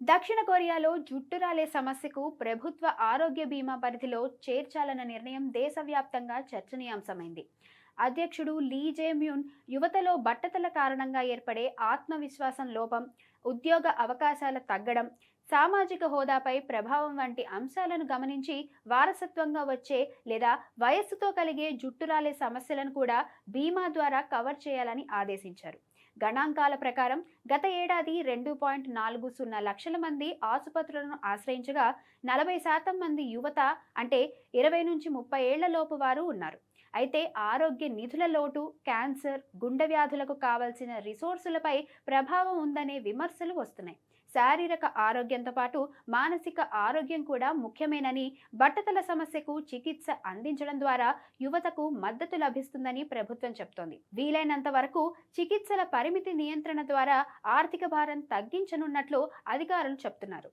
దక్షిణ కొరియాలో జుట్టు రాలే సమస్యకు ప్రభుత్వ ఆరోగ్య బీమా పరిధిలో చేర్చాలన్న నిర్ణయం దేశవ్యాప్తంగా చర్చనీయాంశమైంది. అధ్యక్షుడు లీ జేమ్యూన్ యువతలో బట్టతల కారణంగా ఏర్పడే ఆత్మవిశ్వాసం లోపం ఉద్యోగ అవకాశాల తగ్గడం సామాజిక హోదాపై ప్రభావం వంటి అంశాలను గమనించి వారసత్వంగా వచ్చే లేదా వయస్సుతో కలిగే జుట్టు రాలే సమస్యలను కూడా బీమా ద్వారా కవర్ చేయాలని ఆదేశించారు. గణాంకాల ప్రకారం గత ఏడాది రెండు పాయింట్ నాలుగు సున్నా లక్షల మంది ఆసుపత్రులను ఆశ్రయించగా నలభై శాతం మంది యువత అంటే ఇరవై నుంచి ముప్పై ఏళ్ళ లోపు వారు ఉన్నారు. అయితే ఆరోగ్య నిధుల లోటు క్యాన్సర్ గుండె వ్యాధులకు కావలసిన రిసోర్సులపై ప్రభావం ఉందనే విమర్శలు వస్తున్నాయి. శారీరక ఆరోగ్యంతో పాటు మానసిక ఆరోగ్యం కూడా ముఖ్యమేనని బట్టతల సమస్యకు చికిత్స అందించడం ద్వారా యువతకు మద్దతు లభిస్తుందని ప్రభుత్వం చెప్తోంది. వీలైనంత వరకు చికిత్సల పరిమితి నియంత్రణ ద్వారా ఆర్థిక భారం తగ్గించనున్నట్లు అధికారులు చెప్తున్నారు.